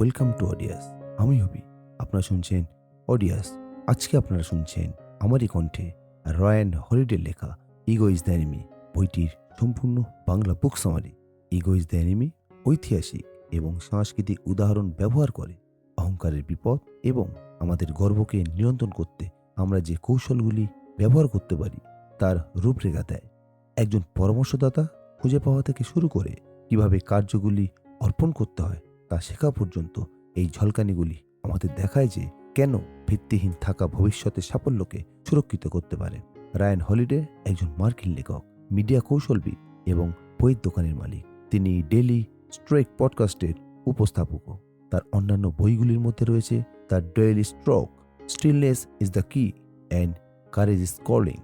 Welcome to অডিয়াস আমি হবি। আপনারা শুনছেন অডিয়াস আজকে আপনারা শুনছেন আমারই কণ্ঠে রয়্যান হলিডে লেখা ইগো ইজ দ্য এনিমি বইটির সম্পূর্ণ Bangla book summary ego is the enemy ঐতিহাসিক এবং সাংস্কৃতিক উদাহরণ ব্যবহার করে অহংকারের বিপদ এবং আমাদের গর্বকে নিয়ন্ত্রণ করতে আমরা যে কৌশলগুলি ব্যবহার করতে পারি তার রূপরেখা দেয়। একজন পরামর্শদাতা খুঁজে পাওয়া থেকে শুরু করে কীভাবে কার্যগুলি অর্পণ করতে হয় তা শেখা পর্যন্ত এই ঝলকানিগুলি আমাদের দেখায় যে কেন ভিত্তিহীন থাকা ভবিষ্যতের সাফল্যকে সুরক্ষিত করতে পারে। রায়ান হলিডে একজন মার্কিন লেখক, মিডিয়া কৌশলবিদ এবং বইয়ের দোকানের মালিক। তিনি ডেলি স্ট্রেক পডকাস্টের উপস্থাপকও তার অন্যান্য বইগুলির মধ্যে রয়েছে তার daily stoic, stillness is the key and courage is calling.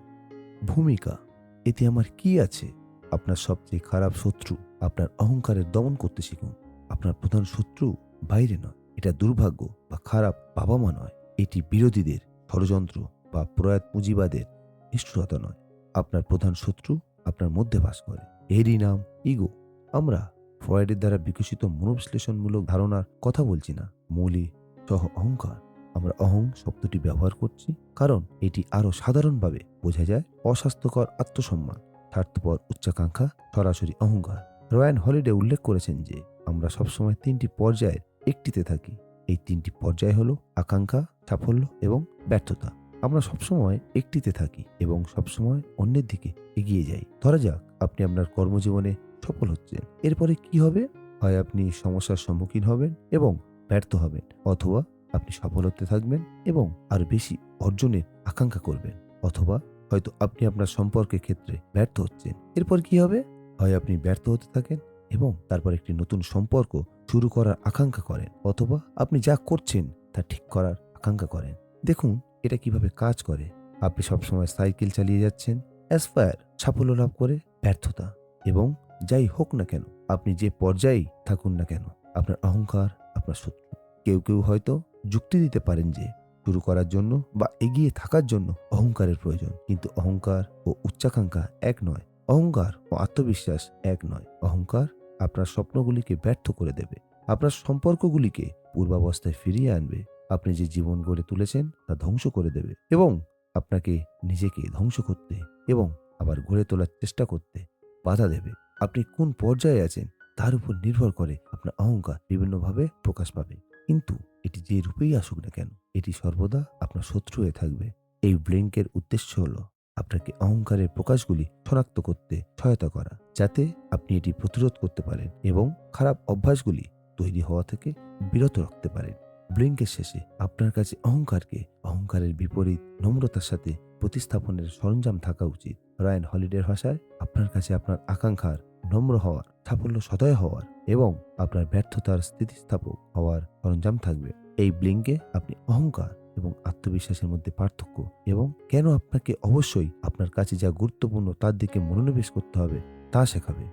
ভূমিকা, এতে আমার কি আছে? আপনার সবচেয়ে খারাপ শত্রু, আপনার অহংকারের দমন করতে শিখুন। আপনার প্রধান শত্রু বাইরে নয়। এটা দুর্ভাগ্য বা খারাপ বাবা মা নয়। এটি বিরোধীদের, ষড়যন্ত্র বা প্রয়াত পুঁজিবাদের নিষ্ঠুরতা নয়। আপনার প্রধান শত্রু আপনার মধ্যে বাস করে। এরই নাম ইগো। আমরা ফ্রয়েডের দ্বারা বিকশিত মনোবিশ্লেষণমূলক ধারণার কথা বলছি না। মৌলি সহ অহংকার। আমরা অহং শব্দটি ব্যবহার করছি কারণ এটি আরও সাধারণভাবে বোঝা যায় অস্বাস্থ্যকর আত্মসম্মান, স্বার্থপর উচ্চাকাঙ্ক্ষা, সরাসরি অহংকার। রয়্যান হলিডে উল্লেখ করেছেন যে আমরা সবসময় তিনটি পর্যায়ের একটিতে থাকি। এই তিনটি পর্যায় হলো আকাঙ্ক্ষা, সাফল্য এবং ব্যর্থতা। আমরা সবসময় একটিতে থাকি এবং সবসময় অন্যের দিকে এগিয়ে যাই। ধরা যাক, আপনি আপনার কর্মজীবনে সফল হচ্ছেন। এরপরে কি হবে? হয় আপনি সমস্যার সম্মুখীন হবেন এবং ব্যর্থ হবেন, অথবা আপনি সফল হতে থাকবেন এবং আর বেশি অর্জনের আকাঙ্ক্ষা করবেন, অথবা হয়তো আপনি আপনার সম্পর্কের ক্ষেত্রে ব্যর্থ হচ্ছেন। এরপর কি হবে? হয় আপনি ব্যর্থ হতে থাকেন এবং তারপর একটি নতুন সম্পর্ক শুরু করার আকাঙ্ক্ষা করেন, অথবা আপনি যা করছেন তা ঠিক করার আকাঙ্ক্ষা করেন। দেখুন, এটা কীভাবে কাজ করে। আপনি সবসময় সাইকেল চালিয়ে যাচ্ছেন অ্যাসপায়ার সাফল্য লাভ করে ব্যর্থতা। এবং যাই হোক না কেন, আপনি যে পর্যায়েই থাকুন না কেন, আপনার অহংকার, আপনার শত্রু। কেউ কেউ হয়তো যুক্তি দিতে পারেন যে, শুরু করার জন্য বা এগিয়ে থাকার জন্য অহংকারের প্রয়োজন। কিন্তু অহংকার ও উচ্চাকাঙ্ক্ষা এক নয়, অহংকার ও আত্মবিশ্বাস এক নয়। অহংকার আপনার স্বপ্নগুলিকে ব্যর্থ করে দেবে। আপনার সম্পর্কগুলিকে পূর্বাবস্থায় ফিরিয়ে আনবে। আপনি যে জীবন গড়ে তুলেছেন, তা ধ্বংস করে দেবে এবং আপনাকে নিজেকে ধ্বংস করতে এবং আবার গড়ে তোলার চেষ্টা করতে বাধা দেবে। আপনি কোন পর্যায়ে আছেন, তার উপর নির্ভর করে আপনার অহংকার বিভিন্নভাবে প্রকাশ পাবে। কিন্তু এটি যে রূপেই আসুক না কেন, এটি সর্বদা আপনার শত্রু হয়ে থাকবে। এই ব্লিঙ্কের উদ্দেশ্য হলো আপনাকে অহংকারের প্রকাশগুলি শনাক্ত করতে সহায়তা করা, যাতে আপনি এটি প্রতিরোধ করতে পারেন এবং খারাপ অভ্যাসগুলি তৈরি হওয়া থেকে বিরত রাখতে পারেন। ব্লিঙ্কের শেষে আপনার কাছে অহংকারকে, অহংকারের বিপরীত নম্রতার সাথে প্রতিস্থাপনের সরঞ্জাম থাকা উচিত। রায়ন হলিডের ভাষায়, আপনার কাছে আপনার আকাঙ্ক্ষার নম্র হওয়ার, সাফল্য সদয় হওয়ার এবং আপনার ব্যর্থতার স্থিতিস্থাপক হওয়ার সরঞ্জাম থাকবে। এই ব্লিঙ্কে আপনি অহংকার এবং আত্মবিশ্বাসের মধ্যে পার্থক্য এবং কেন আপনাকে অবশ্যই আপনার কাছে যা গুরুত্বপূর্ণ তার দিকে মনোনিবেশ করতে হবে তা শেখাবে।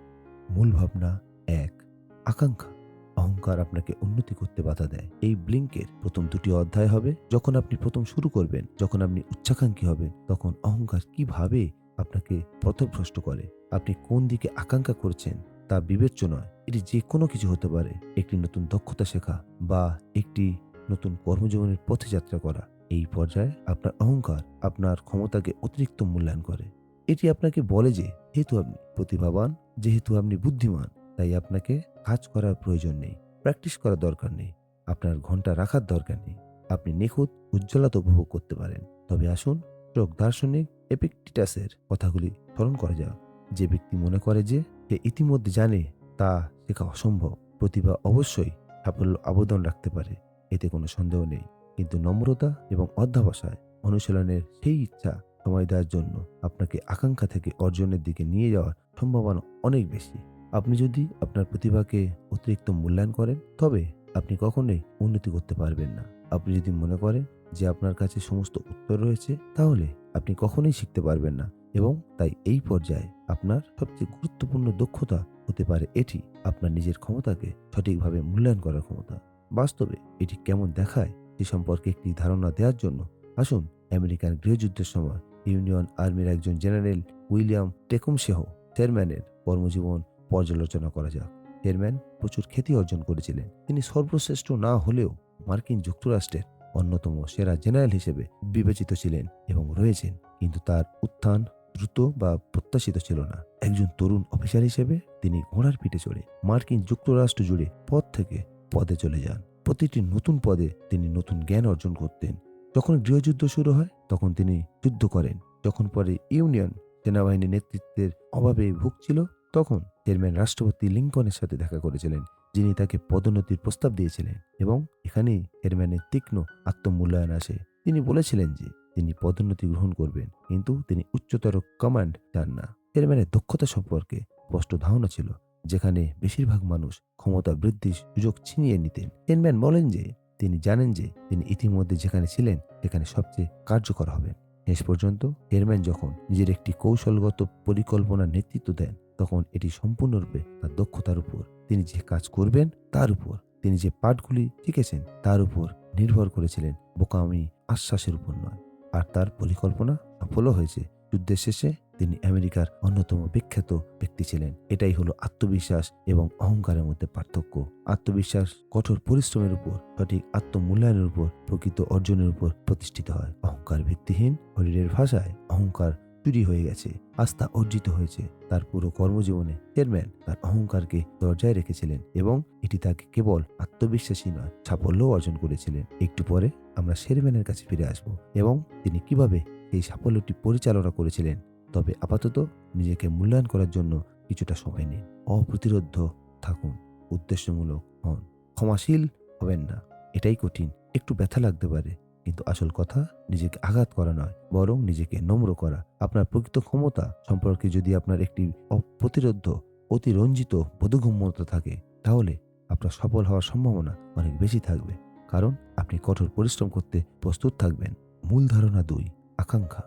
মূল ভাবনা এক, আকাঙ্ক্ষা। অহংকার আপনাকে উন্নতি করতে বাধা দেয়। এই ব্লিঙ্কের প্রথম দুটি অধ্যায় হবে, যখন আপনি প্রথম শুরু করবেন, যখন আপনি উচ্চাকাঙ্ক্ষী হবেন, তখন অহংকার কীভাবে আপনাকে পথভ্রষ্ট করে? আপনি কোন দিকে আকাঙ্ক্ষা করছেন তা বিবেচ্য নয়। এটি যে কোনো কিছু হতে পারে। একটি নতুন দক্ষতা শেখা বা একটি নতুন কর্মজীবনের পথে যাত্রা করা। এই পর্যায়ে আপনার অহংকার আপনার ক্ষমতাকে অতিরিক্ত মূল্যায়ন করে। এটি আপনাকে বলে যে, যেহেতু আপনি প্রতিভাবান, যেহেতু আপনি বুদ্ধিমান, তাই আপনাকে কাজ করার প্রয়োজন নেই, প্র্যাকটিস করার দরকার নেই, আপনার ঘণ্টা রাখার দরকার নেই, আপনি নিখুঁত, উজ্জ্বলতা উপভোগ করতে পারেন। তবে আসুন, চোখ দার্শনিক এপিকটিটাসের কথাগুলি স্মরণ করা যাক। যে ব্যক্তি মনে করে যে, সে ইতিমধ্যে জানে, তা শেখা অসম্ভব। প্রতিভা অবশ্যই সাফল্য আবেদন রাখতে পারে। এতে কোনো সন্দেহ নেই। কিন্তু নম্রতা এবং অধ্যাবসায় অনুশীলনের সেই ইচ্ছা সময় দেওয়ার জন্য আপনাকে আকাঙ্ক্ষা থেকে অর্জনের দিকে নিয়ে যাওয়ার সম্ভাবনা অনেক বেশি। আপনি যদি আপনার প্রতিভাকে অতিরিক্ত মূল্যায়ন করেন, তবে আপনি কখনোই উন্নতি করতে পারবেন না। আপনি যদি মনে করেন যে আপনার কাছে সমস্ত উত্তর রয়েছে, তাহলে আপনি কখনোই শিখতে পারবেন না এবং তাই এই পর্যায়ে আপনার সবচেয়ে গুরুত্বপূর্ণ দক্ষতা হতে পারে এটি, আপনার নিজের ক্ষমতাকে সঠিকভাবে মূল্যায়ন করার ক্ষমতা। বাস্তবে এটি কেমন দেখায় সে সম্পর্কে একটি ধারণা দেওয়ার জন্য আসুন আমেরিকান গৃহযুদ্ধের সময় ইউনিয়ন আর্মির একজন জেনারেল উইলিয়াম টেকুম সেহ চেয়ারম্যানের কর্মজীবন পর্যালোচনা করা যাক। চেয়ারম্যান প্রচুর খ্যাতি অর্জন করেছিলেন। তিনি সর্বশ্রেষ্ঠ না হলেও মার্কিন যুক্তরাষ্ট্রের অন্যতম সেরা জেনারেল হিসেবে বিবেচিত ছিলেন এবং রয়েছেন, কিন্তু তার উত্থান দ্রুত বা প্রত্যাশিত ছিল না। একজন তরুণ অফিসার হিসেবে তিনি ঘোড়ার পিঠে চড়ে মার্কিন যুক্তরাষ্ট্র জুড়ে পদ থেকে পদে চলে যান। প্রতিটি নতুন পদে তিনি নতুন জ্ঞান অর্জন করতেন। যখন গৃহযুদ্ধ শুরু হয়, তখন তিনি যুদ্ধ করেন। যখন পরে ইউনিয়ন সেনাবাহিনী নেতৃত্বের অভাবে ভুগছিল, তখন চেয়ারম্যান রাষ্ট্রপতি লিঙ্কনের সাথে দেখা করেছিলেন, যিনি তাকে পদোন্নতির প্রস্তাব দিয়েছিলেন এবং এখানেই চেয়ারম্যানের তীক্ষ্ণ আত্মমূল্যায়ন আসে। তিনি বলেছিলেন যে, তিনি পদোন্নতি গ্রহণ করবেন, কিন্তু তিনি উচ্চতর কমান্ড চান না। চেয়ারম্যানের দক্ষতা সম্পর্কে স্পষ্ট ধারণা ছিল। যেখানে বেশিরভাগ মানুষ ক্ষমতা বৃদ্ধির সুযোগ ছিনিয়ে নিতেন। চেয়ারম্যান বলেন যে, তিনি জানেন যে, তিনি ইতিমধ্যে যেখানে ছিলেন, সেখানে সবচেয়ে কার্যকর হবেন। শেষ পর্যন্ত চেয়ারম্যান যখন নিজের একটি কৌশলগত পরিকল্পনার নেতৃত্ব দেন, তখন এটি সম্পূর্ণরূপে তার দক্ষতার উপর, তিনি যে কাজ করবেন তার উপর, তিনি যে পাঠগুলি শিখেছেন তার উপর নির্ভর করেছিলেন বোকামি, আশ্বাসের উপর নয়। আর তার পরিকল্পনা সফলও হয়েছে। যুদ্ধের শেষে তিনি আমেরিকার অন্যতম বিখ্যাত ব্যক্তি ছিলেন। এটাই হলো আত্মবিশ্বাস এবং অহংকারের মধ্যে পার্থক্য। আত্মবিশ্বাস কঠোর পরিশ্রমের উপর, সঠিক আত্মমূল্যায়নের উপর, প্রকৃত অর্জনের উপর প্রতিষ্ঠিত হয়। অহংকার ভিত্তিহীন শরীরের ভাষায় অহংকার চুরি হয়ে গেছে, আস্থা অর্জিত হয়েছে। তার পুরো কর্মজীবনে চেয়ারম্যান তার অহংকারকে দরজায় রেখেছিলেন এবং এটি তাকে কেবল আত্মবিশ্বাসী নয়, সাফল্যও অর্জন করেছিলেন। একটু পরে আমরা শেরম্যানের কাছে ফিরে আসব এবং তিনি কীভাবে এই সাফল্যটি পরিচালনা করেছিলেন তবে আপাতত নিজেকে মূল্যায়ন করার জন্য কিছুটা সময় নিন। অপ্রতিরোধ থাকুন। উদ্দেশ্যমূলক হন। ক্ষমাশীল হবেন না। এটাই কঠিন। একটু ব্যথা লাগতে পারে। কিন্তু আসল কথা, নিজেকে আঘাত করা নয়, বরং নিজেকে নম্র করা। আপনার প্রকৃত ক্ষমতা সম্পর্কে যদি আপনার একটি অপ্রতিরোধ অতিরঞ্জিত বোধগম্যতা থাকে, তাহলে আপনার সফল হওয়ার সম্ভাবনা অনেক বেশি থাকবে। কারণ আপনি কঠোর পরিশ্রম করতে প্রস্তুত থাকবেন। মূল ধারণা দুই, আকাঙ্ক্ষা।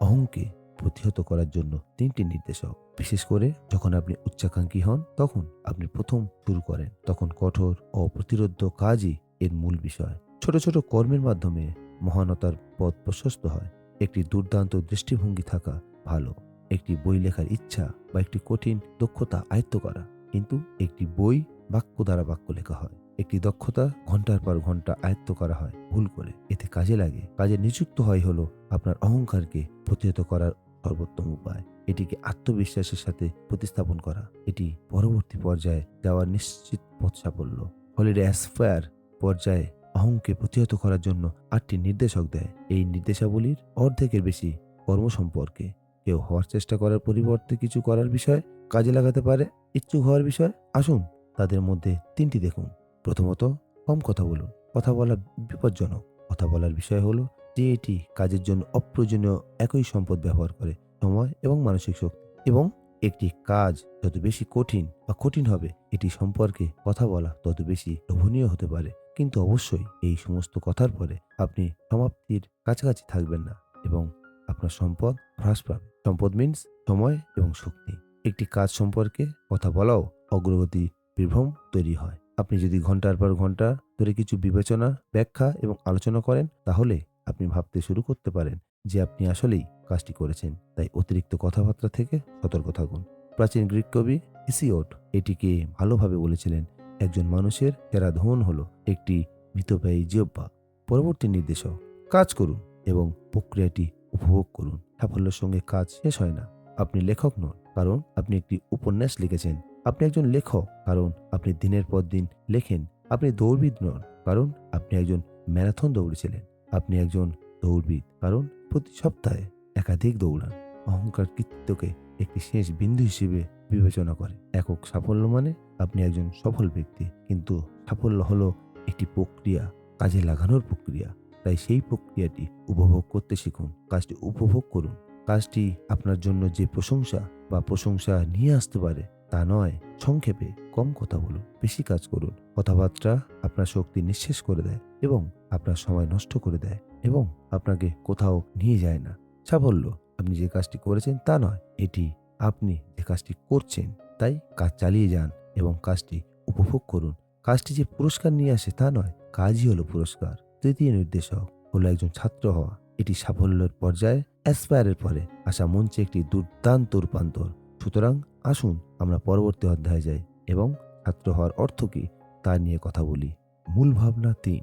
অহংকে প্রতিহত করার জন্য তিনটি নির্দেশক। বিশেষ করে যখন আপনি উচ্চাকাঙ্ক্ষী হন, তখন আপনি প্রথম শুরু করেন। তখন কঠোর ও অপ্রতিরোধ কাজই এর মূল বিষয়। ছোট ছোট কর্মের মাধ্যমে মহানতার পথ প্রশস্ত হয়। একটি দুর্দান্ত দৃষ্টিভঙ্গি থাকা ভালো। একটি বই লেখার ইচ্ছা বা একটি কঠিন দক্ষতা আয়ত্ত করা। কিন্তু একটি বই বাক্য দ্বারা বাক্য লেখা হয়। একটি দক্ষতা ঘণ্টার পর ঘণ্টা আয়ত্ত করা হয়। ভুল করে। এতে কাজে লাগে। কাজে নিযুক্ত হয় হলো আপনার অহংকারকে প্রতিহত করার সর্বোত্তম উপায়। এটিকে আত্মবিশ্বাসের সাথে প্রতিস্থাপন করা। এটি পরবর্তী পর্যায়ে যাওয়ার নিশ্চিত পথ সাফল্য। হলিডে অ্যাসফায়ার পর্যায়ে অহংকে প্রতিহত করার জন্য আটটি নির্দেশক দেয়। এই নির্দেশাবলীর অর্ধেকের বেশি কর্ম সম্পর্কে কেউ হওয়ার চেষ্টা করার পরিবর্তে কিছু করার বিষয় কাজে লাগাতে পারে, ইচ্ছুক হওয়ার বিষয়। আসুন, তাদের মধ্যে তিনটি দেখুন। প্রথমত, কম কথা বলুন। কথা বলা বিপজ্জনক। কথা বলার বিষয় হলো যে এটি কাজের জন্য অপ্রয়োজনীয় একই সম্পদ ব্যবহার করে সময় এবং মানসিক শক্তি। এবং একটি কাজ যত বেশি কঠিন বা কঠিন হবে, এটি সম্পর্কে কথা বলা তত বেশি লোভনীয় হতে পারে। কিন্তু অবশ্যই এই সমস্ত কথার পরে আপনি সমাপ্তির কাছাকাছি থাকবেন না এবং আপনার সম্পদ হ্রাস পাবে। সম্পদ মিন্স সময় এবং শক্তি। একটি কাজ সম্পর্কে কথা বলাও অগ্রগতি বিভ্রম তৈরি হয়। আপনি যদি ঘণ্টার পর ঘণ্টা ধরে কিছু বিবেচনা, ব্যাখ্যা এবং আলোচনা করেন, তাহলে আপনি ভাবতে শুরু করতে পারেন যে আপনি আসলেই কাজটি করেছেন। তাই অতিরিক্ত কথাবার্তা থেকে সতর্ক থাকুন। প্রাচীন গ্রিক কবি হিসিওট এটিকে ভালোভাবে বলেছিলেন, একজন মানুষের সেরা ধন হলো একটি মিতব্যয়ী জিহ্বা। পরবর্তী নির্দেশক, কাজ করুন এবং প্রক্রিয়াটি উপভোগ করুন। সাফল্যের সঙ্গে কাজ শেষ হয় না। আপনি লেখক নন, কারণ আপনি একটি উপন্যাস লিখেছেন। আপনি একজন লেখক, কারণ আপনি দিনের পর দিন লেখেন। আপনি দৌড়বিদ নন, কারণ আপনি একজন ম্যারাথন দৌড়েছিলেন। আপনি একজন দৌড়বিদ, কারণ প্রতি সপ্তাহে একাধিক দৌড়ান। অহংকার কৃতিত্বকে একটি শেষ বিন্দু হিসেবে বিবেচনা করে। একক সাফল্য মানে আপনি একজন সফল ব্যক্তি, কিন্তু সাফল্য হলো একটি প্রক্রিয়া, কাজে লাগানোর প্রক্রিয়া। তাই সেই প্রক্রিয়াটি উপভোগ করতে শিখুন, কাজটি উপভোগ করুন। কাজটি আপনার জন্য যে প্রশংসা বা প্রশংসা নিয়ে আসতে পারে, তা নয়, সংক্ষেপে কম কথা বলুন, বেশি কাজ করুন। কথাবার্তা আপনার শক্তি নিঃশেষ করে দেয়। এবং আপনার সময় নষ্ট করে দেয় এবং আপনাকে কোথাও নিয়ে যায় না। সাফল্য, আপনি যে কাজটি করেছেন তা নয়, এটি আপনি যে কাজটি করছেন তাই কাজ চালিয়ে যান এবং কাজটি উপভোগ করুন। কাজটি যে পুরস্কার নিয়ে আসে তা নয়, কাজই হলো পুরস্কার। তৃতীয় নির্দেশক হলো একজন ছাত্র হওয়া। এটি সাফল্যের পর্যায়ে অ্যাসপায়ারের পরে আসা মঞ্চে একটি দুর্দান্ত রূপান্তর। সুতরাং আসুন আমরা পরবর্তী অধ্যায়ে যাই এবং ছাত্র হওয়ার অর্থ কি তা নিয়ে কথা বলি। মূল ভাবনা তিন।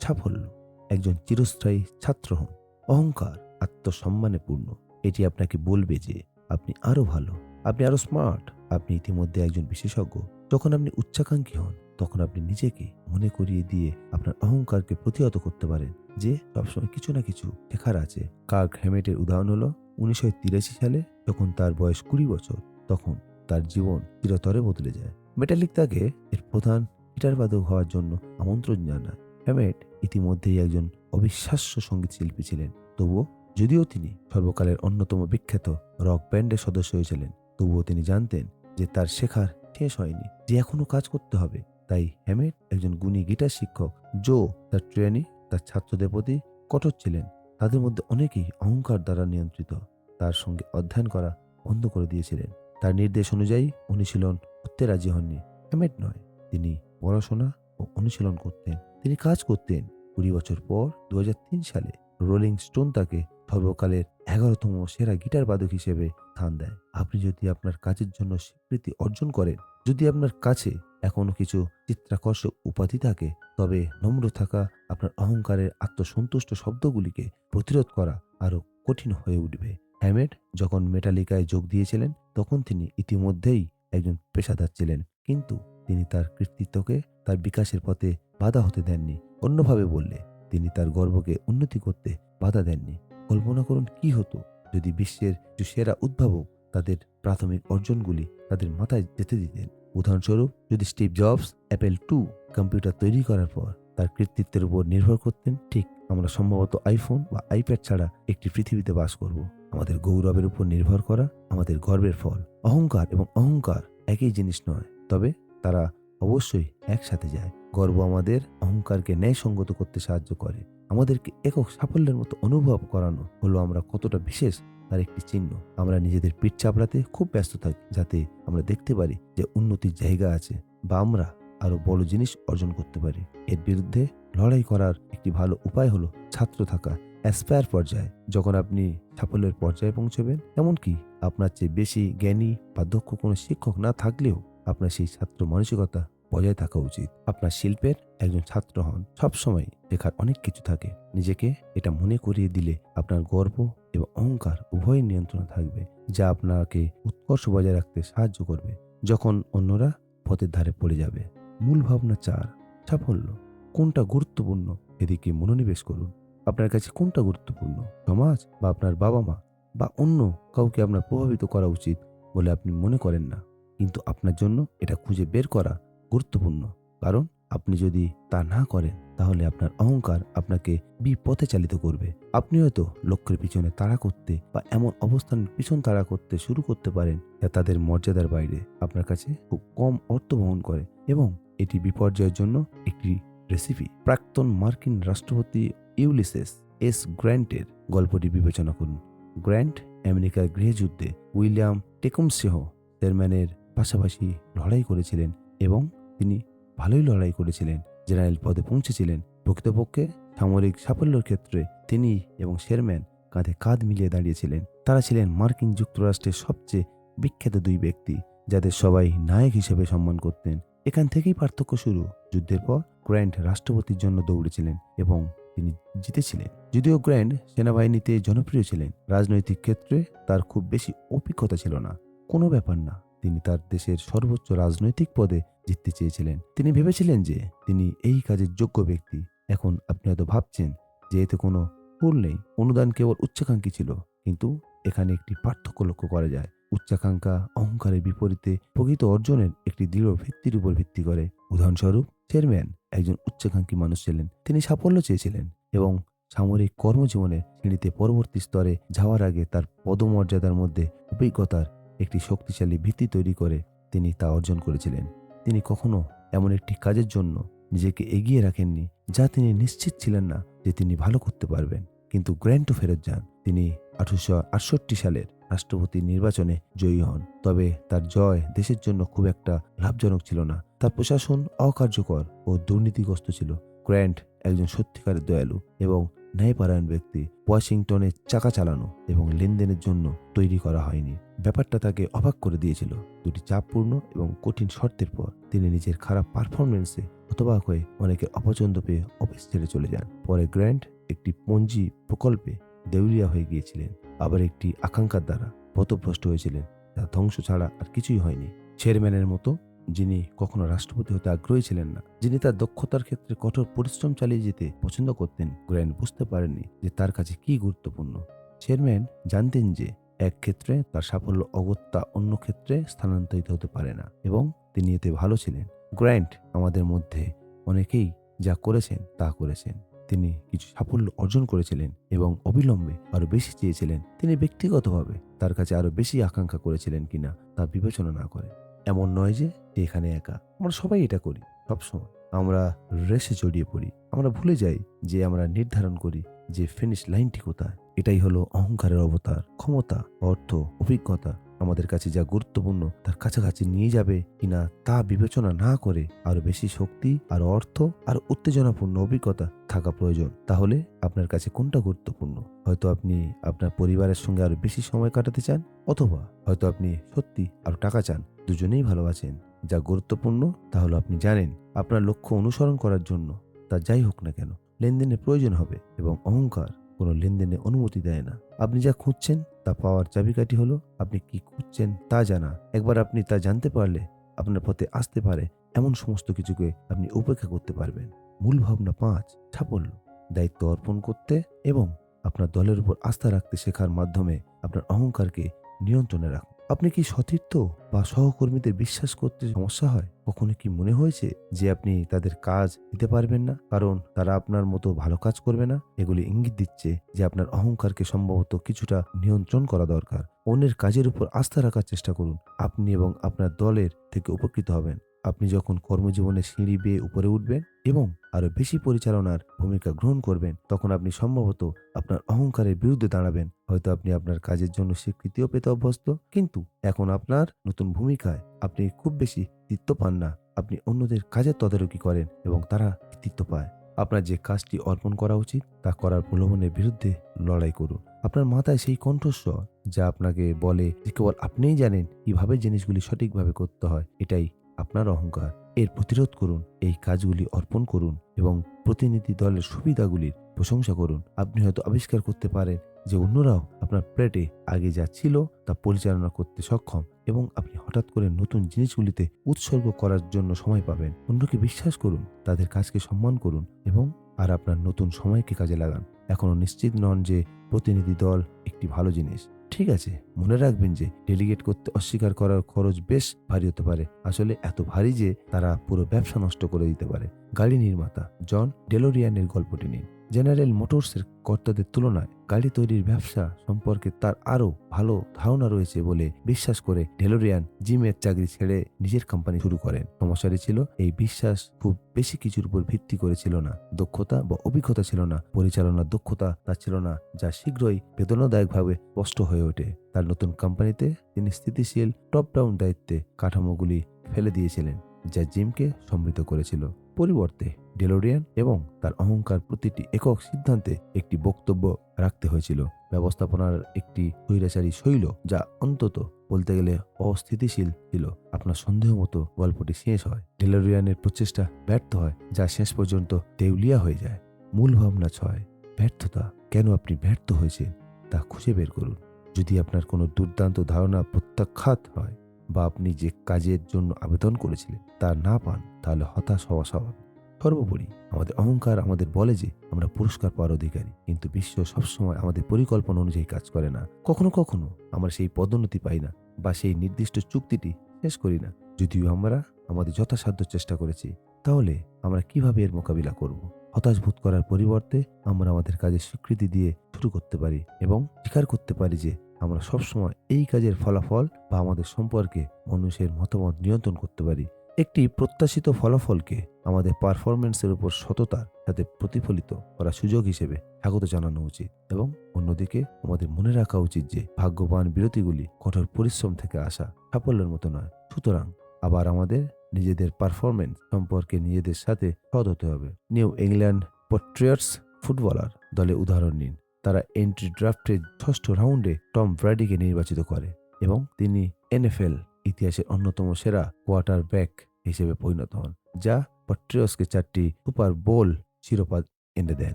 সাফল্য। একজন চিরস্থায়ী ছাত্র হন। অহংকার, আত্মসম্মানে পূর্ণ। এটি আপনাকে বলবে যে আপনি আরও ভালো, আপনি আরও স্মার্ট, আপনি ইতিমধ্যে একজন বিশেষজ্ঞ। যখন আপনি উচ্চাকাঙ্ক্ষী হন, তখন আপনি নিজেকে মনে করিয়ে দিয়ে আপনার অহংকারকে প্রতিহত করতে পারেন। যে সবসময় কিছু না কিছু শেখার আছে। কার্ক হেমেটের উদাহরণ হলো, উনিশশো তিরাশি সালে যখন তার বয়স কুড়ি বছর, তখন তার জীবন চিরতরে বদলে যায়। মেটালিক তাকে এর প্রধান গিটারবাদক হওয়ার জন্য আমন্ত্রণ জানায়। হ্যামেট ইতিমধ্যেই একজন অবিশ্বাস্য সংগীত শিল্পী ছিলেন। তবুও যদিও তিনি সর্বকালের অন্যতম বিখ্যাত রক ব্যান্ডের সদস্য হয়েছিলেন, তবুও তিনি জানতেন যে তার শেখার শেষ হয়নি, যে এখনও কাজ করতে হবে। তাই হ্যামেট একজন গুণী গিটার শিক্ষক, জো তার ট্রেনি, তার ছাত্রদের প্রতি কঠোর ছিলেন। তাদের মধ্যে অনেকেই অহংকার দ্বারা নিয়ন্ত্রিত। তার সঙ্গে অধ্যয়ন করা বন্ধ করে দিয়েছিলেন। তার নির্দেশ অনুযায়ী অনুশীলন করতে রাজি হননি। হ্যামেট নয়, তিনি পড়াশোনা ও অনুশীলন করতেন। তিনি কাজ করতেন কুড়ি বছর পর দু হাজার তিন সালে রোলিং স্টোন তাকে সর্বকালের এগারোতম সেরা গিটার বাদক হিসেবে স্থান দেয়। আপনি যদি আপনার কাজের জন্য স্বীকৃতি অর্জন করেন, যদি আপনার কাছে এখনও কিছু চিত্রাকর্ষক উপাধি থাকে, তবে নম্র থাকা আপনার অহংকারের আত্মসন্তুষ্ট শব্দগুলিকে প্রতিরোধ করা আরও কঠিন হয়ে উঠবে। হ্যামেট যখন মেটালিকায় যোগ দিয়েছিলেন, তখন তিনি ইতিমধ্যেই একজন পেশাদার ছিলেন, কিন্তু তিনি তার কৃতিত্বকে তার বিকাশের পথে বাধা হতে দেননি। অন্যভাবে বললে, তিনি তার গর্বকে উন্নতি করতে বাধা দেননি। কল্পনা করুন কি হতো যদি বিশ্বের যে সেরা উদ্ভাবক তাদের প্রাথমিক অর্জনগুলি তাদের মাথায় যেতে দিতেন। উদাহরণস্বরূপ, যদি Steve Jobs, Apple two computer তৈরি করার পর তার কৃতিত্বের উপর নির্ভর করতেন, ঠিক আমরা সম্ভবত আইফোন বা আইপ্যাড ছাড়া একটি পৃথিবীতে বাস করব। আমাদের গৌরবের উপর নির্ভর করা আমাদের গর্বের ফল। অহংকার এবং অহংকার একই জিনিস নয়, তবে তারা অবশ্যই একসাথে যায়। গর্ব আমাদের, অহংকারকে ন্যায়সঙ্গত করতে সাহায্য করে। আমাদেরকে একক সাফল্যের মতো অনুভব করানো হলো আমরা কতটা বিশেষ তার একটি চিহ্ন। আমরা নিজেদের পিঠ চাপড়াতে খুব ব্যস্ত থাকি যাতে আমরা দেখতে পারি যে উন্নতির জায়গা আছে বা আমরা আরও বড় জিনিস অর্জন করতে পারি। এর বিরুদ্ধে লড়াই করার একটি ভালো উপায় হলো ছাত্র থাকা অ্যাসপায়ার পর্যায়ে। যখন আপনি সাফল্যের পর্যায়ে পৌঁছবেন, এমনকি আপনার চেয়ে বেশি জ্ঞানী বা দক্ষ কোনো শিক্ষক না থাকলেও আপনার সেই ছাত্র মানসিকতা বজায় থাকা উচিত। আপনার শিল্পের একজন ছাত্র হন, সবসময় শেখার অনেক কিছু থাকে। নিজেকে এটা মনে করিয়ে দিলে আপনার গর্ব এবং অহংকার উভয়ের নিয়ন্ত্রণ থাকবে, যা আপনাকে উৎকর্ষ বজায় রাখতে সাহায্য করবে, যখন অন্যরা পথের ধারে পড়ে যাবে। মূল ভাবনা চার, সাফল্য। কোনটা গুরুত্বপূর্ণ? এদিকে মনোনিবেশ করুন। আপনার কাছে কোনটা গুরুত্বপূর্ণ? সমাজ বা আপনার বাবা মা? বা অন্য কাউকে আপনার প্রভাবিত করা উচিত বলে আপনি মনে করেন না। কিন্তু আপনার জন্য এটা খুঁজে বের করা গুরুত্বপূর্ণ। কারণ আপনি যদি তা না করেন, তাহলে আপনার অহংকার আপনাকে বিপথে চালিত করবে। আপনি হয়তো লক্ষ্যের পিছনে তাড়া করতে বা এমন অবস্থান পিছন তাড়া করতে শুরু করতে পারেন যা তাদের মর্যাদার বাইরে আপনার কাছে খুব কম অর্থ বহন করে এবং এটি বিপর্যয়ের জন্য একটি রেসিপি প্রাক্তন মার্কিন রাষ্ট্রপতি ইউলিসেস এস গ্র্যান্টের গল্পটি বিবেচনা করুন। গ্র্যান্ট আমেরিকার গৃহযুদ্ধে উইলিয়াম টেকুমসেহ চেয়ারম্যানের পাশাপাশি লড়াই করেছিলেন এবং তিনি ভালোই লড়াই করেছিলেন, জেনারেল পদে পৌঁছেছিলেন। প্রকৃতপক্ষে সামরিক সাফল্যের ক্ষেত্রে তিনি এবং শেরম্যান কাঁধে কাঁধ মিলিয়ে দাঁড়িয়েছিলেন। তারা ছিলেন মার্কিন যুক্তরাষ্ট্রের সবচেয়ে বিখ্যাত দুই ব্যক্তি, যাদের সবাই নায়ক হিসেবে সম্মান করতেন। এখান থেকেই পার্থক্য শুরু। যুদ্ধের পর গ্র্যান্ড রাষ্ট্রপতির জন্য দৌড়েছিলেন এবং তিনি জিতেছিলেন। যদিও গ্র্যান্ড সেনাবাহিনীতে জনপ্রিয় ছিলেন, রাজনৈতিক ক্ষেত্রে তার খুব বেশি অভিজ্ঞতা ছিল না। কোনো ব্যাপার না। তিনি তার দেশের সর্বোচ্চ রাজনৈতিক পদে জিততে চেয়েছিলেন। তিনি ভেবেছিলেন যে তিনি এই কাজের যোগ্য ব্যক্তি। এখন আপনি হয়তো ভাবছেন যে এতে কোনো ভুল নেই, অনুদান কেবল উচ্চাকাঙ্ক্ষী ছিল। কিন্তু এখানে একটি পার্থক্য লক্ষ্য করা যায়। উচ্চাকাঙ্ক্ষা অহংকারের বিপরীতে প্রকৃত অর্জনের একটি দৃঢ় ভিত্তির উপর ভিত্তি করে। উদাহরণস্বরূপ, চেয়ারম্যান একজন উচ্চাকাঙ্ক্ষী মানুষ ছিলেন। তিনি সাফল্য চেয়েছিলেন এবং সামরিক কর্মজীবনের শ্রেণীতে পরবর্তী স্তরে যাওয়ার আগে তার পদমর্যাদার মধ্যে অভিজ্ঞতার একটি শক্তিশালী ভিত্তি তৈরি করে তিনি তা অর্জন করেছিলেন। তিনি কখনো এমন একটি কাজের জন্য নিজেকে এগিয়ে রাখেননি যা তিনি নিশ্চিত ছিলেন না যে তিনি ভালো করতে পারবেন। কিন্তু গ্র্যান্টও ফেরত যান। তিনি আঠারোশো আটষট্টি সালের রাষ্ট্রপতি নির্বাচনে জয়ী হন। তবে তার জয় দেশের জন্য খুব একটা লাভজনক ছিল না। তার প্রশাসন অকার্যকর ও দুর্নীতিগ্রস্ত ছিল। গ্র্যান্ট একজন সত্যিকারের দয়ালু এবং ন্যায়পরায়ণ ব্যক্তি ওয়াশিংটনে চাকা চালানো এবং লেনদেনের জন্য তৈরি করা হয়নি। ব্যাপারটা তাকে অবাক করে দিয়েছিল। দুটি চাপপূর্ণ এবং কঠিন শর্তের পর তিনি নিজের খারাপ পারফরমেন্সে হতবাক হয়ে অনেকের অপছন্দ পেয়ে অফিস ছেড়ে চলে যান। পরে গ্র্যান্ড একটি পঞ্জি প্রকল্পে দেউলিয়া হয়ে গিয়েছিলেন। আবার একটি আকাঙ্ক্ষার দ্বারা পথভ্রষ্ট হয়েছিলেন। যা ধ্বংস ছাড়া আর কিছুই হয়নি। চেয়ারম্যানের মতো যিনি কখনো রাষ্ট্রপতি হতে আগ্রহী ছিলেন না, যিনি তার দক্ষতার ক্ষেত্রে কঠোর পরিশ্রম চালিয়ে যেতে পছন্দ করতেন, গ্র্যান্ড বুঝতে পারেননি যে তার কাছে কি গুরুত্বপূর্ণ। চেয়ারম্যান জানতেন যে এক ক্ষেত্রে তার সাফল্য অগত্যা অন্য ক্ষেত্রে স্থানান্তরিত হতে পারে না এবং তিনি এতে ভালো ছিলেন। গ্র্যান্ট আমাদের মধ্যে অনেকেই যা করেছেন তা করেছেন। তিনি কিছু সাফল্য অর্জন করেছিলেন এবং অবিলম্বে আরও বেশি চেয়েছিলেন। তিনি ব্যক্তিগতভাবে তার কাছে আরও বেশি আকাঙ্ক্ষা করেছিলেন কিনা তা বিবেচনা না করে। এমন নয় যে সে এখানে একা। আমরা সবাই এটা করি, সবসময়। আমরা রেসে জড়িয়ে পড়ি। আমরা ভুলে যাই যে আমরা নির্ধারণ করি যে ফিনিশ লাইনটি কোথায়। এটাই হলো অহংকারের অবতার। ক্ষমতা, অর্থ, অভিজ্ঞতা আমাদের কাছে যা গুরুত্বপূর্ণ, তার কাছাকাছি নিয়ে যাবে কিনা তা বিবেচনা না করে আরও বেশি শক্তি আর অর্থ আর উত্তেজনাপূর্ণ অভিজ্ঞতা থাকা প্রয়োজন। তাহলে আপনার কাছে কোনটা গুরুত্বপূর্ণ? হয়তো আপনি আপনার পরিবারের সঙ্গে আরও বেশি সময় কাটাতে চান, অথবা হয়তো আপনি সত্যি আরও টাকা চান। দুজনেই ভালোবাসেন যা গুরুত্বপূর্ণ তা হলো আপনি জানেন আপনার লক্ষ্য অনুসরণ করার জন্য তা যাই হোক না কেন লেনদেনের প্রয়োজন হবে এবং অহংকার কোনো লেনদেনে অনুমতি দেয় না। আপনি যা খুঁজছেন তা পাওয়ার চাবিকাঠি হলো আপনি কি খুঁজছেন তা জানা। একবার আপনি তা জানতে পারলে আপনার পথে আসতে পারে এমন সমস্ত কিছুকে আপনি উপেক্ষা করতে পারবেন। মূল ভাবনা পাঁচ, সাফল্য। দায়িত্ব অর্পণ করতে এবং আপনার দলের উপর আস্থা রাখতে শেখার মাধ্যমে আপনার অহংকারকে নিয়ন্ত্রণে রাখুন। আপনি কি সতীর্থ বা সহকর্মীদের বিশ্বাস করতে সমস্যা হয়? কখনো কি মনে হয়েছে যে আপনি তাদের কাজ দিতে পারবেন না? কারণ তারা আপনার মতো ভালো কাজ করবে না। এগুলি ইঙ্গিত দিচ্ছে যে আপনার অহংকারকে সম্ভবত কিছুটা নিয়ন্ত্রণ করা দরকার। অন্যের কাজের উপর আস্থা রাখার চেষ্টা করুন। আপনি এবং আপনার দলের থেকে উপকৃত হবেন। আপনি যখন কর্মজীবনে সিঁড়ি বেয়ে উপরে উঠবেন এবং আরও বেশি পরিচালনার ভূমিকা গ্রহণ করবেন, তখন আপনি সম্ভবত আপনার অহংকারের বিরুদ্ধে দাঁড়াবেন। হয়তো আপনি আপনার কাজের জন্য স্বীকৃতিও পেতে অভ্যস্ত, কিন্তু এখন আপনার নতুন ভূমিকায় আপনি খুব বেশি কৃতিত্ব পান না। আপনি অন্যদের কাজের তদারকি করেন এবং তারা কৃতিত্ব পায়। আপনার যে কাজটি অর্পণ করা উচিত, তা করার প্রলোভনের বিরুদ্ধে লড়াই করুন। আপনার মাথায় সেই কণ্ঠস্বর যা আপনাকে বলে যে কেবল আপনিই জানেন কীভাবে জিনিসগুলি সঠিকভাবে করতে হয়, এটাই আপনার অহংকার। এর প্রতিরোধ করুন, এই কাজগুলি অর্পণ করুন এবং প্রতিনিধি দলের সুবিধাগুলির প্রশংসা করুন। আপনি হয়তো আবিষ্কার করতে পারেন যে অন্যরাও আপনার প্লেটে আগে যা ছিল তা পরিচালনা করতে সক্ষম এবং আপনি হঠাৎ করে নতুন জিনিসগুলিতে উৎসর্গ করার জন্য সময় পাবেন। অন্যকে বিশ্বাস করুন, তাদের কাজকে সম্মান করুন এবং আর আপনার নতুন সময়কে কাজে লাগান। এখনও নিশ্চিত নন যে প্রতিনিধি দল একটি ভালো জিনিস। ঠিক আছে, মনে রাখবেন যে ডেলিগেট করতে অস্বীকার করার খরচ বেশ ভারী হতে পারে। আসলে এত ভারী যে তারা পুরো ব্যবসা নষ্ট করে দিতে পারে। গাড়ি নির্মাতা, জন ডেলোরিয়ানের গল্পটি নিন। জেনারেল মোটরসের কর্তাদের তুলনায় গাড়ি তৈরির ব্যবসা সম্পর্কে তার আরও ভালো ধারণা রয়েছে বলে বিশ্বাস করে ডেলোরিয়ান জিমের চাকরি ছেড়ে নিজের কোম্পানি শুরু করেন। সমস্যাটি ছিল, এই বিশ্বাস খুব বেশি কিছুর উপর ভিত্তি করেছিল না। দক্ষতা বা অভিজ্ঞতা ছিল না, পরিচালনার দক্ষতা তা ছিল না, যা শীঘ্রই বেদনাদায়কভাবে স্পষ্ট হয়ে ওঠে। তার নতুন কোম্পানিতে তিনি স্থিতিশীল টপ ডাউন দায়িত্বে কাঠামোগুলি ফেলে দিয়েছিলেন। যা জিমকে সমৃদ্ধ করেছিল। পরিবর্তে ডেলোরিয়ান এবং তার অহংকার প্রতিটি একক সিদ্ধান্তে একটি বক্তব্য রাখতে হয়েছিল। ব্যবস্থাপনার একটি স্বৈরাচারী শৈল যা অন্তত বলতে গেলে অস্থিতিশীল ছিল। আপনার সন্দেহ মতো গল্পটি শেষ হয়। ডেলোরিয়ানের প্রচেষ্টা ব্যর্থ হয়, যা শেষ পর্যন্ত দেউলিয়া হয়ে যায়। মূল ভাবনা ছয়, ব্যর্থতা কেন আপনি ব্যর্থ হয়েছেন তা খুঁজে বের করুন। যদি আপনার কোনো দুর্দান্ত ধারণা প্রত্যাখ্যাত হয় বা আপনি যে কাজের জন্য আবেদন করেছিলেন তা না পান, তাহলে হতাশ হওয়া স্বাভাবিক। সর্বোপরি আমাদের অহংকার আমাদের বলে যে আমরা পুরস্কার পাওয়ার অধিকারী, কিন্তু বিশ্ব সবসময় আমাদের পরিকল্পনা অনুযায়ী কাজ করে না। কখনো কখনো আমরা সেই পদোন্নতি পাই না বা সেই নির্দিষ্ট চুক্তিটি শেষ করি না। যদিও আমরা আমাদের যথাসাধ্য চেষ্টা করেছি, তাহলে আমরা কীভাবে এর মোকাবিলা করব? হতাশ বোধ করার পরিবর্তে আমরা আমাদের কাজে স্বীকৃতি দিয়ে শুরু করতে পারি এবং স্বীকার করতে পারি যে আমরা সবসময় এই কাজের ফলাফল বা আমাদের সম্পর্কে মানুষের মতামত নিয়ন্ত্রণ করতে পারি। একটি প্রত্যাশিত ফলাফলকে আমাদের পারফরমেন্সের উপর সততার সাথে প্রতিফলিত করার সুযোগ হিসেবে স্বাগত জানানো উচিত এবং অন্যদিকে আমাদের মনে রাখা উচিত যে ভাগ্যবান বিরতিগুলি কঠোর পরিশ্রম থেকে আসা সাফল্যের মতো নয়। সুতরাং আবার আমাদের নিজেদের পারফরমেন্স সম্পর্কে নিজেদের সাথে সৎ হতে হবে। নিউ ইংল্যান্ড পট্রিয়ার্স ফুটবলার দলে উদাহরণ নিন। তারা এন্ট্রি ড্রাফটের ষষ্ঠ রাউন্ডে টম ব্র্যাডিকে নির্বাচিত করে এবং তিনি এনএফএল ইতিহাসের অন্যতম সেরা কোয়ার্টার ব্যাক হিসেবে পরিণত হন, যা পট্রিয়সকে চারটি সুপার বোল শিরোপা এনে দেন।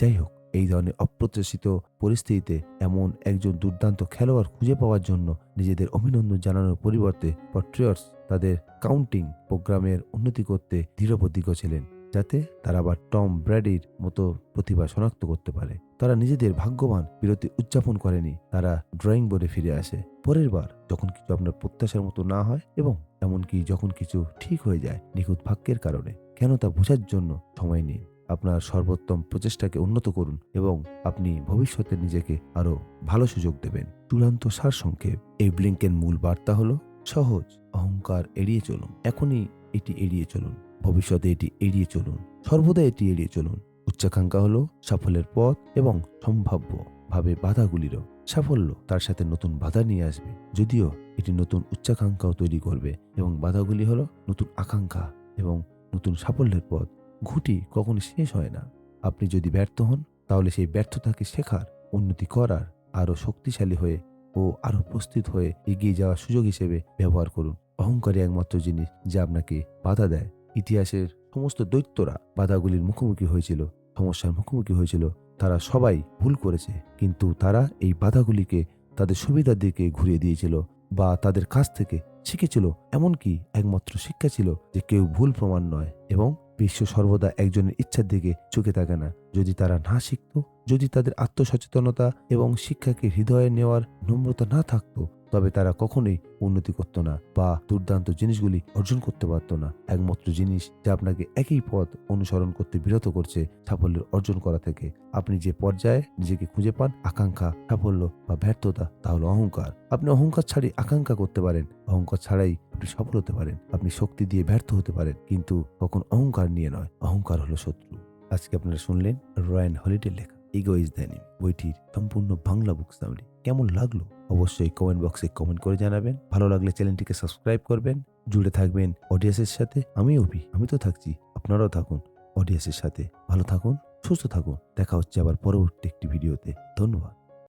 যাই হোক, এই ধরনের অপ্রত্যাশিত পরিস্থিতিতে এমন একজন দুর্দান্ত খেলোয়াড় খুঁজে পাওয়ার জন্য নিজেদের অভিনন্দন জানানোর পরিবর্তে পট্রিয়টস তাদের কাউন্টিং প্রোগ্রামের উন্নতি করতে দৃঢ়প্রতিজ্ঞ ছিলেন, যাতে তারা আবার টম ব্র্যাডির মতো প্রতিভা শনাক্ত করতে পারে। তারা নিজেদের ভাগ্যবান বিরতি উদযাপন করেনি। তারা ড্রয়িং বোর্ডে ফিরে আসে। পরের বার যখন কিছু আপনার প্রত্যাশার মতো না হয় এবং এমনকি যখন কিছু ঠিক হয়ে যায় নিখুঁত ভাগ্যের কারণে, কেন তা বোঝার জন্য সময় নিন। আপনার সর্বোত্তম প্রচেষ্টাকে উন্নত করুন এবং আপনি ভবিষ্যতে নিজেকে আরও ভালো সুযোগ দেবেন। চূড়ান্ত সার সংক্ষেপ। এই ব্লিঙ্কের মূল বার্তা হলো, সহজ অহংকার এড়িয়ে চলুন। এখনই এটি এড়িয়ে চলুন। ভবিষ্যতে এটি এড়িয়ে চলুন। সর্বদা এটি এড়িয়ে চলুন। উচ্চাকাঙ্ক্ষা হলো সাফল্যের পথ এবং সম্ভাব্য ভাবে বাধাগুলিরও সাফল্য তার সাথে নতুন বাধা নিয়ে আসবে। যদিও এটি নতুন উচ্চাকাঙ্ক্ষাও তৈরি করবে এবং বাধাগুলি হলো নতুন আকাঙ্ক্ষা এবং নতুন সাফল্যের পথ। ঘুটি কখনো শেষ হয় না। আপনি যদি ব্যর্থ হন, তাহলে সেই ব্যর্থতাকে শেখার, উন্নতি করার, আরও শক্তিশালী হয়ে ও আরও প্রস্তুত হয়ে এগিয়ে যাওয়ার সুযোগ হিসেবে ব্যবহার করুন। অহংকারী একমাত্র জিনিস যা আপনাকে বাধা দেয়। ইতিহাসের সমস্ত দৈত্যরা বাধাগুলির মুখোমুখি হয়েছিল, সমস্যার মুখোমুখি হয়েছিল। তারা সবাই ভুল করেছে, কিন্তু তারা এই বাধাগুলিকে তাদের সুবিধার দিকে ঘুরিয়ে দিয়েছিল বা তাদের কাছ থেকে শিখেছিল, এমনকি একমাত্র শিক্ষা ছিল যে কেউ ভুল প্রমাণ নয় এবং বিশ্ব সর্বদা একজনের ইচ্ছার দিকে চোখে থাকে না। যদি তারা না শিখত, যদি তাদের আত্মসচেতনতা এবং শিক্ষাকে হৃদয়ে নেওয়ার নম্রতা না থাকতো তবে তারা কখনোই উন্নতি করত না বা দুর্দান্ত জিনিসগুলি অর্জন করতে পারত না। একমাত্র জিনিস যা আপনাকে একই পথ অনুসরণ করতে বিরত করছে সাফল্যের অর্জন করা থেকে। আপনি যে পর্যায়ে নিজেকে খুঁজে পান, আকাঙ্ক্ষা, সাফল্য বা ব্যর্থতা, তা হলো অহংকার। আপনি অহংকার ছাড়াই আকাঙ্ক্ষা করতে পারেন। অহংকার ছাড়াই আপনি সফল হতে পারেন। আপনি শক্তি দিয়ে ব্যর্থ হতে পারেন। কিন্তু কখন অহংকার নিয়ে নয়। অহংকার হলো শত্রু। আজকে আপনারা শুনলেন রয়্যান হলিডে লেখা ইগো ইজ দ্য এনিমি বইটির সম্পূর্ণ বাংলা বুক সামরি কেমন লাগল অবশ্যই কমেন্ট বক্সে কমেন্ট করে জানাবেন। ভালো লাগলে চ্যানেলটিকে সাবস্ক্রাইব করবেন। জুড়ে থাকবেন অডিয়েন্সের সাথে। আমি অভি, আমি তো থাকছি, আপনারাও থাকুন অডিয়েন্সের সাথে। ভালো থাকুন, সুস্থ থাকুন। দেখা হচ্ছে আবার পরবর্তী একটি ভিডিওতে ধন্যবাদ।